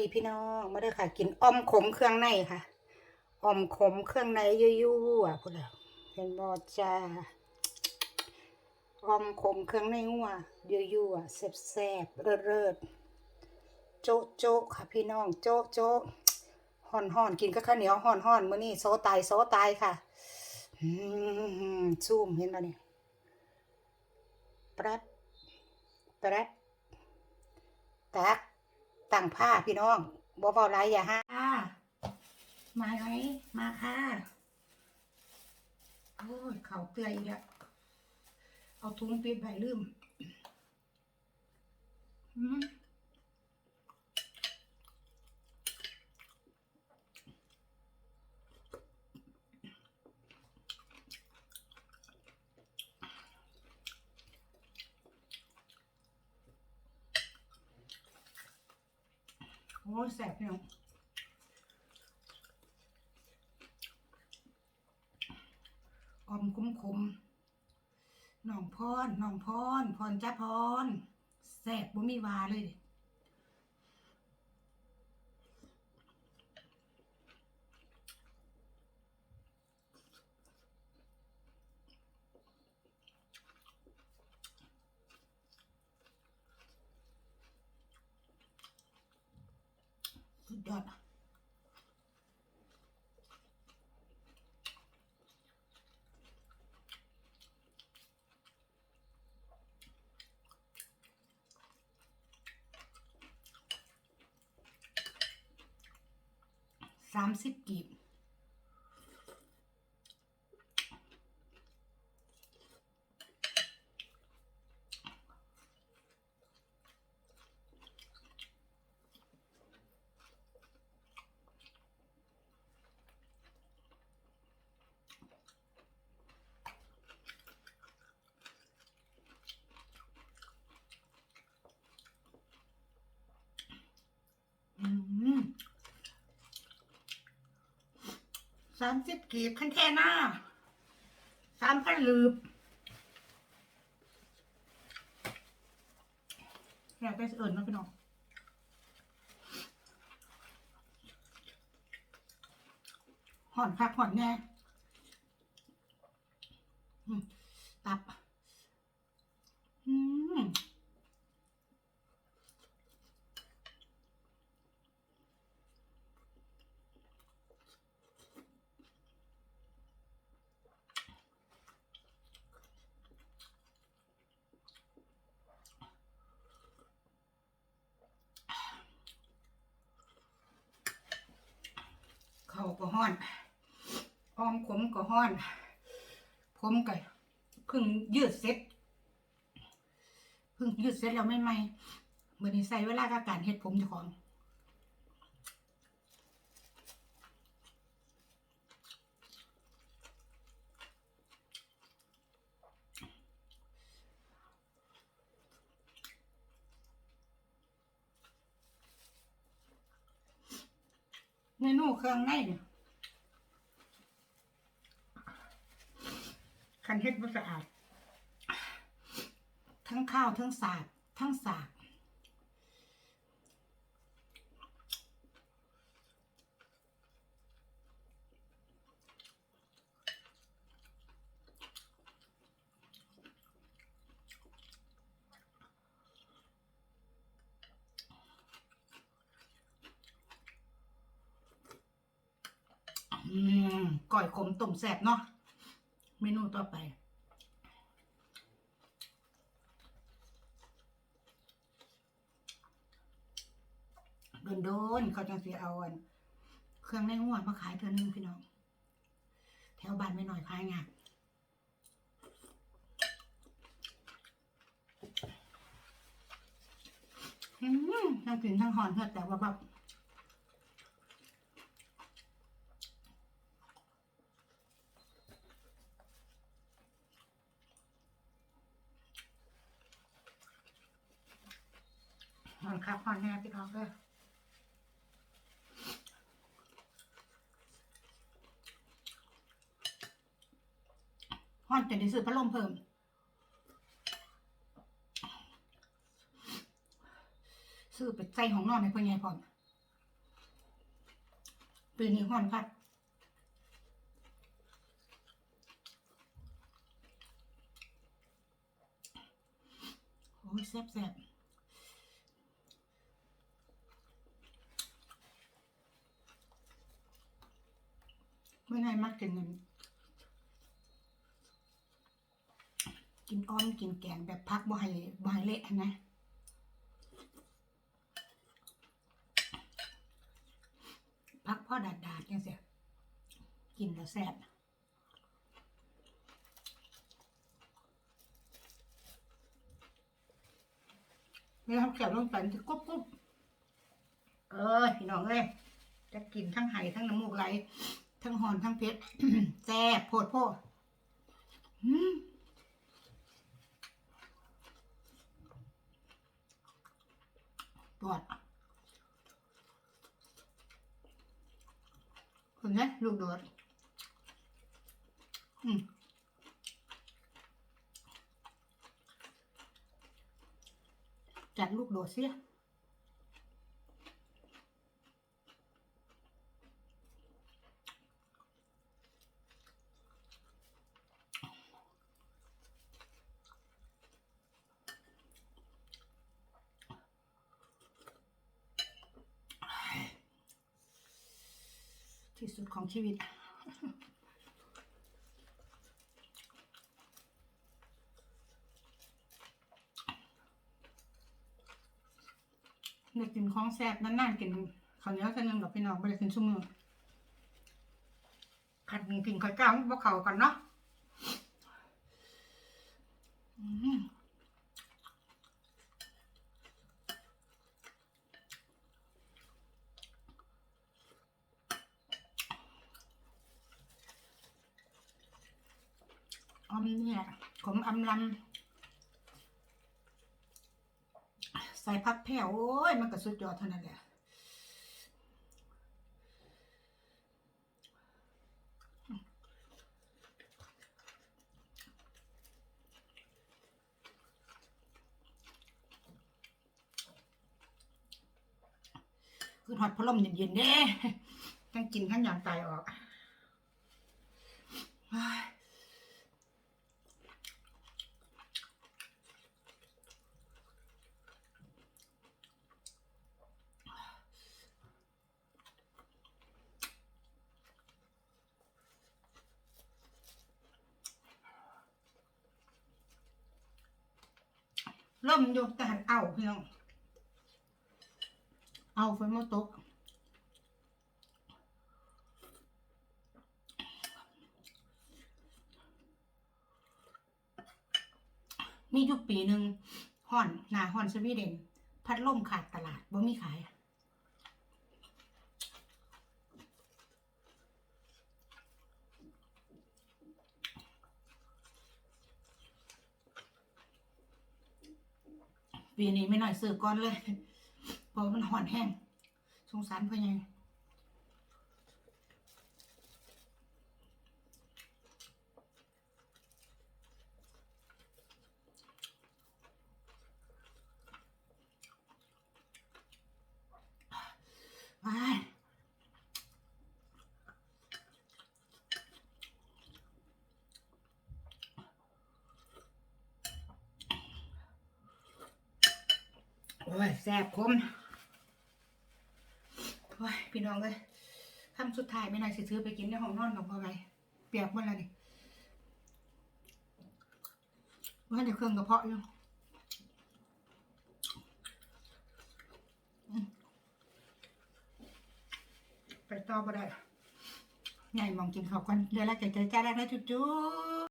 ดีพี่น้องมาเด้อค่ะ กินออมขมเครื่องในค่ะออมขมเครื่องในยั่วๆพุ่นล่ะเห็นบ่จ้าออมขมเครื่องในงัวยั่วๆแซ่บๆเลิศๆโจ๊ะโจ๊ะค่ะพี่น้องโจ๊ะโจ๊ะห่อนห่อนกินกับข้าวเหนียวห่อนห่อนมื้อนี้โซตายโซตายค่ะอืมซูมเห็นบ่เนี่ยแป๊บแป๊บตัก ตั้งผ้าพี่น้องบ่เบาหลายอย่าห้ามาไหมมาค่ะโอ้ยเขาเปื่อยอีกแล้วเอาถุงปิดไว้ลืมอืม โอ้ยแสบพี่น้องอมคุ้มคุมน้องพรน้องพรพรจ้าพรแสบบ่มีวาเลย ดยอดอะสามสิบกีบอืม สามสิบกีบคันแท่หน้าสามพันลืบอยากไปเอิ่นเนาพี่น้องห่อนคักห่อนแน่ตับ อืม เขา ก็ห้อนออมขมก็ห้อน ผมก็เพิ่งยืดเสร็จเพิ่งยืดเสร็จแล้วไม่ไหมเมื่อนี้ใส่เวลากับการเฮ็ดผมเจ้าของเมนูเครื่องในเนี่ย คันเฮ็ดบ่สะอาด ทั้งข้าวทั้งสาดทั้งสากอืมก่อยขมต้มแซ่บเนาะ เมนูต่อไป โดนๆเขาจังสิเอาอันเครื่องในหัวมาขายเทื่อนึงพี่น้อง แถวบ้านไม่หน่อยขายงานอืมทั้งกินทั้งหอนเพื่อแต่ว่าแบบห อนคักหอนแน่พี่น้องเด้อฮอนจะได้ซื้อพัดลมเพิ่มซื้อไปใส่ของนอนให้พ่อใหญ่พร้อมปีนี้ห้อนคัดโอ้ยแซ่บแซ่บไม่ได้มักกินเงินกินอ้อมกินแกงแบบพักบ่ให้บ่ให้เละนะพักพ่อดาดดาดยังเสียกินแล้วแซ่บไม่ทำแขวลงไปจะกุ๊บกุ๊บเออพี่น้องเอ้ยจะกินทั้งไห่ทั้งน้ำมูกไหล ทั้งหอนทั้งเพชรแซ่บโพดโพดอืมปวดคุณนะลูกโดดอืมจัดลูกโดดเสีย ที่สุดของชีวิต เด็กกินของแซ่บนานๆกินข้าวเหนียวเท่านึงกับพี่น้องไม่ได้กินชั่วโมงขัดกินข้าวเจ้าบ่เขากันเนาะอื อมเนี่ยขมอำลำใส่พักแผ่วโอ้ย มันก็สุดยอดเท่านั้นแหละคือหอดพัดลมเย็นๆเด้ต้งกินขั้นยางตายออกเฮ้ย ล่มอยู่แต่หันเอาพี่น้องเอาไฟมาตกมีอยู่ปีหนึ่งห่อนหนาห่อนสวีเดน พัดลมขาดตลาดบ่มีขาย ปีนี้ไม่หน่อยซื้อก้อนเลยเพราะมันห่อนแห้ง สงสารพ่อใหญ่ไปโอ้ยแซ่บคมโอ้ยพี่น้องเลยคำสุดท้ายไม่น่าสิซื้อไปกินในห้องนอนของพ่อไงเปียกหมดแล้วนี่ว่าเดี๋ยวเครื่องกระเพาะอยู่ไปต่อบ่ได้ใหญ่มองกินข้าวกันเดี๋ยวละใจใจจ้าแล้วนะจุ๊บ